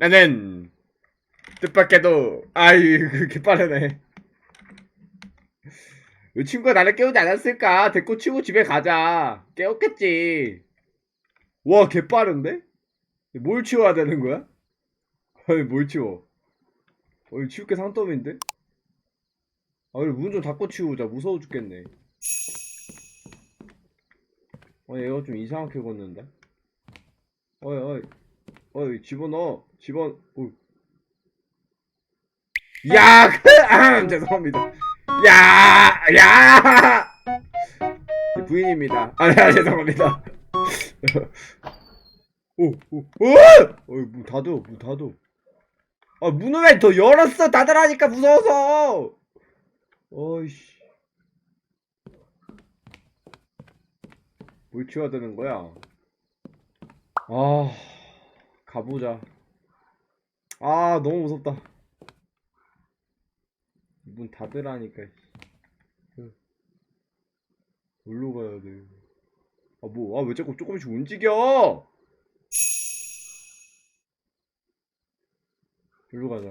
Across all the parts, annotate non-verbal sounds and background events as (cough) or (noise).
나는 뜻밖에도 아이 그렇게 빠르네. 이 친구가 나를 깨우지 않았을까? 데리고 치우고 집에 가자. 깨웠겠지. 와 개빠른데? 뭘 치워야 되는 거야? 아니 뭘 치워? 어이 치울 게 상점인데? 아니 문 좀 닫고 치우자. 무서워 죽겠네. 어 얘가 좀 이상하게 걷는데? 어이 어이 어이 집어넣어. 집어 어. 야! (laughs) 아, 죄송합니다. 야 야! 부인입니다. 아 네, 죄송합니다. 오 오 오! 어이 문 닫어 문 닫어. 아 문을 왜 더 열었어? 닫으라니까 무서워서. 어이씨. 뭘 치워야 되는 거야? 아 가보자 아 너무 무섭다 문 닫으라니까 씨. 어디로 가야 돼? 아 뭐 아 왜 자꾸 조금씩 움직여? 일로 가자.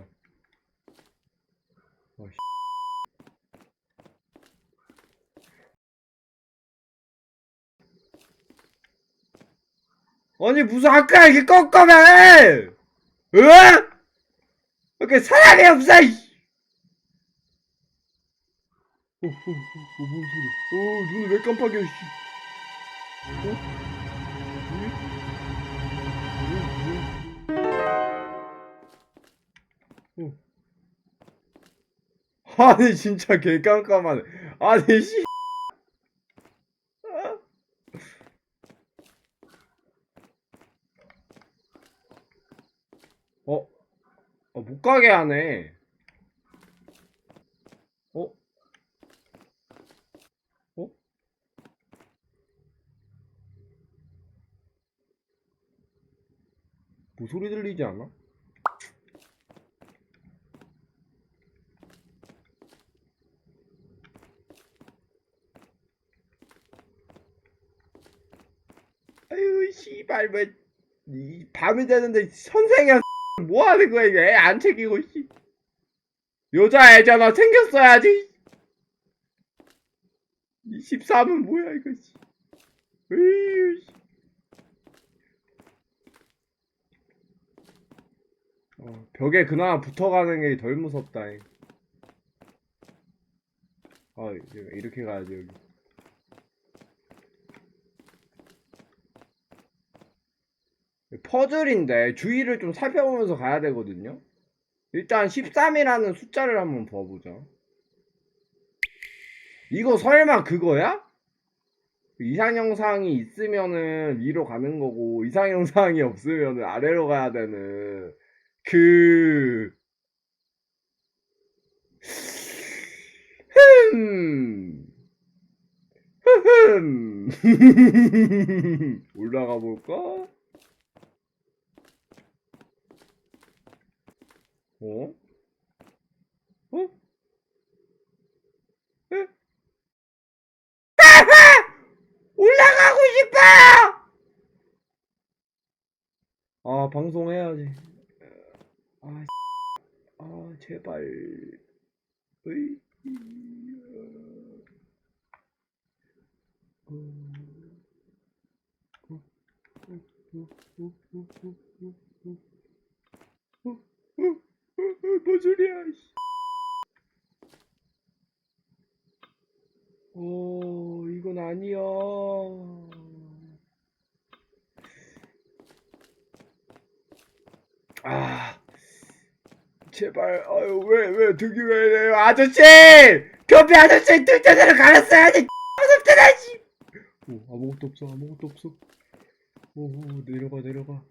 아, 씨. 아니 무슨 아까 이렇게 껌껌해? 응? 이렇게 사람이 없어. 이. 어, 어, 어, 어, 뭔 소리야? 어, 눈을 왜 깜빡여, 씨. 어? 왜? 왜? 왜? 어. 아니, 진짜 개 깜깜하네. 아니, 씨. 어? 어, 못 가게 하네. 어? 어? 뭐 소리 들리지 않아? 아유 씨발 뭐 이, 밤이 되는데 선생이야 뭐 하는 거야 이게? 안 챙기고 씨. 여자애잖아. 챙겼어야지. 23은 뭐야 이거 씨. 으이, 씨. 어, 벽에 그나마 붙어가는 게 덜 무섭다 잉. 아 이제 이렇게 가야지 여기 퍼즐인데 주위를 좀 살펴보면서 가야 되거든요 일단 13이라는 숫자를 한번 봐보자 이거 설마 그거야? 이상형상이 있으면은 위로 가는 거고 이상형상이 없으면은 아래로 가야 되는 그 흠. 흠. (laughs) 올라가 볼까? 어? 어? 응? 올라가고 싶어! 아, 방송해야지. 아, 아 제발. 으이. 어, 어, 어, 어, 어, 어, 어, 어. 뭔 소리야, 씨. 어, 이건 아니야. 아, 제발, 아유, 왜, 왜, 등이 왜 이래요? 아저씨! 변비 아저씨, 등자대로 갈았어야지! 무섭잖아, 씨! 오, 아무것도 없어, 아무것도 없어. 오, 오, 내려가, 내려가.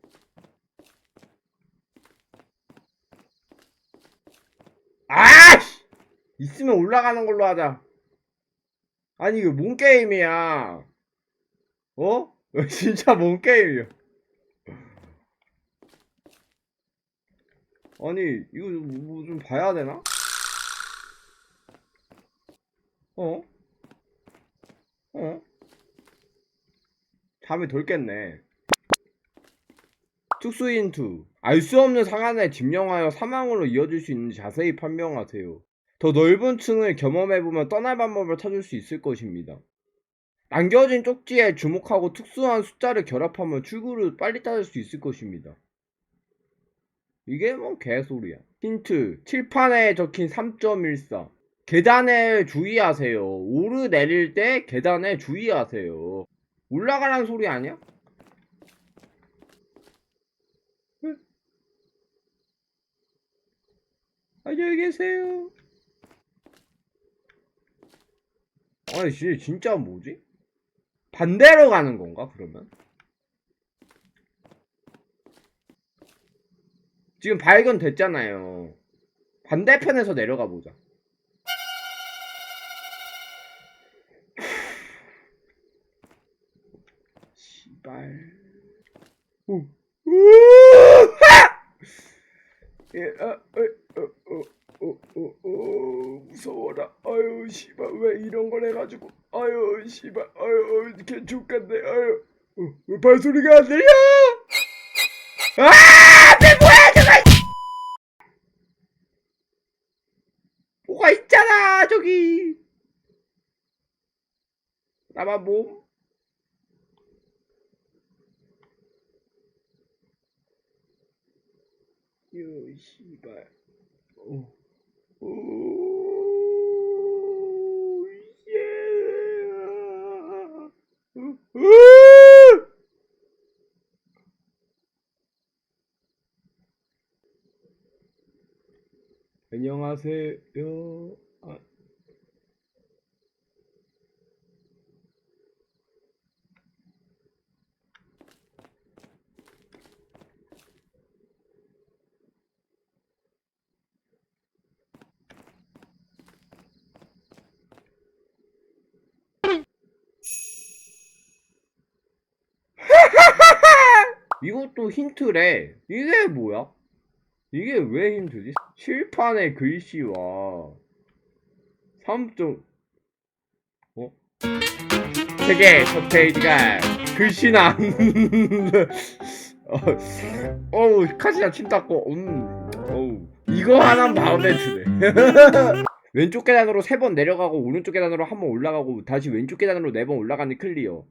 아씨! 있으면 올라가는 걸로 하자. 아니, 이거 뭔 게임이야? 어? (laughs) 진짜 뭔 게임이야? 아니, 이거 뭐 좀 봐야 되나? 어? 어? 잠이 덜 깼네. 특수 힌트. 알수 없는 상한에 집령하여 사망으로 이어질 수 있는지 자세히 판명하세요. 더 넓은 층을 경험해보면 떠날 방법을 찾을 수 있을 것입니다. 남겨진 쪽지에 주목하고 특수한 숫자를 결합하면 출구를 빨리 찾을 수 있을 것입니다. 이게 뭐 개소리야. 힌트. 칠판에 적힌 3.14. 계단에 주의하세요. 오르내릴 때 계단에 주의하세요. 올라가라는 소리 아니야? 안녕히 계세요. 아니, 진- 진짜 뭐지? 반대로 가는 건가, 그러면? 지금 발견됐잖아요. 반대편에서 내려가 보자. 씨발. 우. 우! 하! 예, 아, 어, 어, 어, 어, 어, 어, 무서워라. 아유, 씨발, 왜 이런 걸 해가지고. 아유, 씨발, 아유, 이렇게 죽겠네. 아유, 어, 왜 발소리가 안 들려? 아! 내 뭐야, 저거! 뭐가 있잖아, 저기. 나만 몸. 요, 씨발. 오. 오, 예. 우, 우! 안녕하세요. 아, 이것도 힌트래. 이게 뭐야? 이게 왜 힌트지? 칠판의 글씨와 3점 어? 책의 첫 페이지가 글씨나 (laughs) 어, 어우 카시나 침 닦고 음 어우 이거 하나 마음에 드네 (laughs) 왼쪽 계단으로 세 번 내려가고 오른쪽 계단으로 한 번 올라가고 다시 왼쪽 계단으로 네 번 올라가는 클리어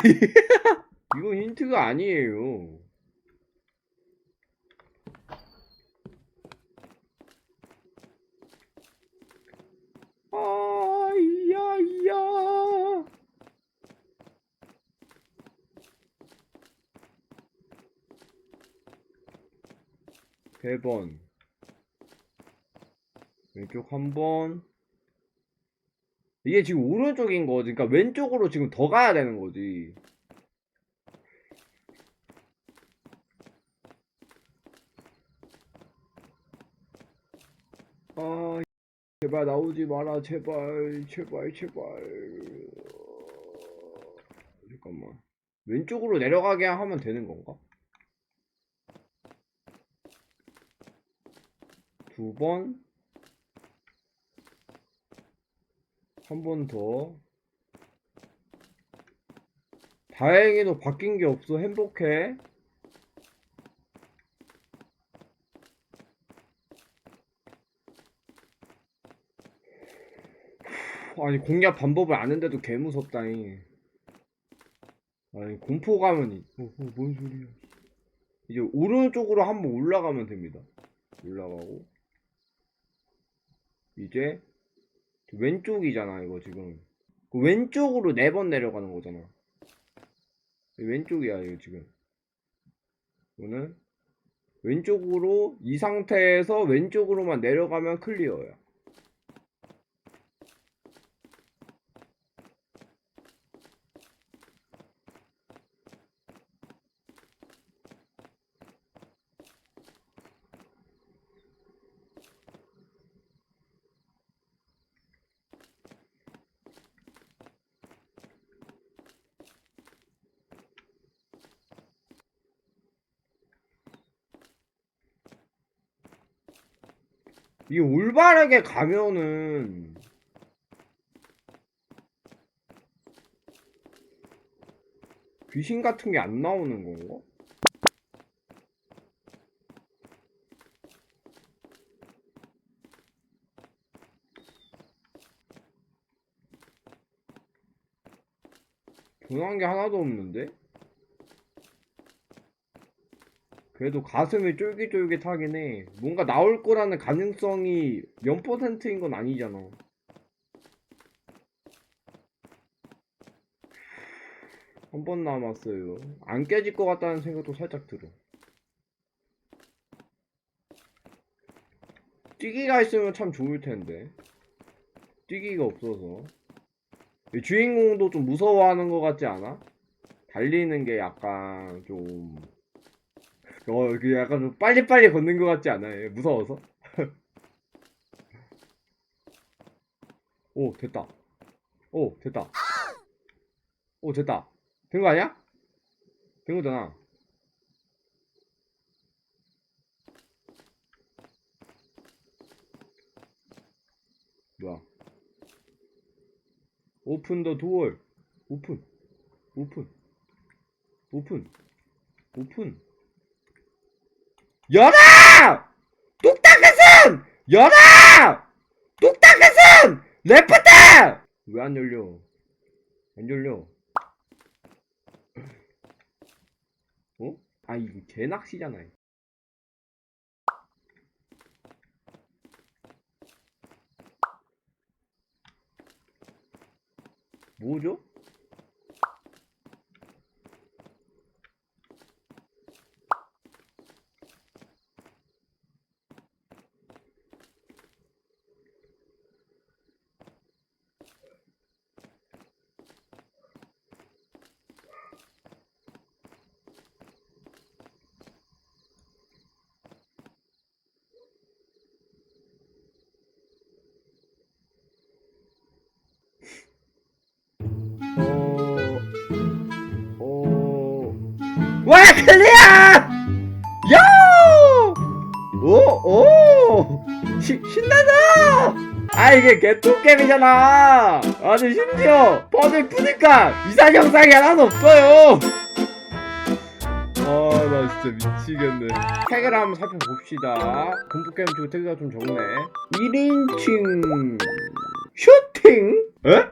(laughs) 이거 힌트가 아니에요 아, 이야, 이야. 세 번. 왼쪽 한 번. 이게 지금 오른쪽인 거지. 그러니까 왼쪽으로 지금 더 가야 되는 거지. 아, 제발 나오지 마라 제발 제발 제발 잠깐만 왼쪽으로 내려가게 하면 되는 건가? 두 번, 한 번 더. 다행히도 바뀐 게 없어. 행복해. 아니 공략 방법을 아는데도 개 무섭다니. 아니 공포감은 어, 어, 뭔 소리야? 이제 오른쪽으로 한번 올라가면 됩니다. 올라가고 이제 왼쪽이잖아 이거 지금 그 왼쪽으로 네 번 내려가는 거잖아. 왼쪽이야 이거 지금. 이거는 왼쪽으로 이 상태에서 왼쪽으로만 내려가면 클리어야. 이게 올바르게 가면은 귀신 같은 게 안 나오는 건가? 변한 게 하나도 없는데? 그래도 가슴이 쫄깃쫄깃하긴 해. 뭔가 나올 거라는 가능성이 0%인 건 아니잖아. 한 번 남았어요. 안 깨질 것 같다는 생각도 살짝 들어. 뛰기가 있으면 참 좋을 텐데. 뛰기가 없어서. 이 주인공도 좀 무서워하는 것 같지 않아? 달리는 게 약간 좀. 어, 그 약간 좀 빨리빨리 걷는 것 같지 않아요? 무서워서? (laughs) 오, 됐다. 오, 됐다. 오, 됐다. 된 거 아니야? 된 거잖아. 뭐야? 오픈 더 도어. 오픈. 오픈. 오픈. 오픈. 열어! 뚝딱가슴! 열어! 뚝딱가슴! 레프트! 왜 안 열려? 안 열려. 어? 아 이거 개낚시잖아. 뭐죠? 와 클리어! 요! 오! 오! 시, 신나다! 아 이게 개토게임이잖아 아니 심지어 버들 푸니까 이상 영상이 하나도 없어요 아 나 진짜 미치겠네 태그를 한번 살펴봅시다 공포게임 치고 태그가 좀 적네 1인칭 슈팅? 에?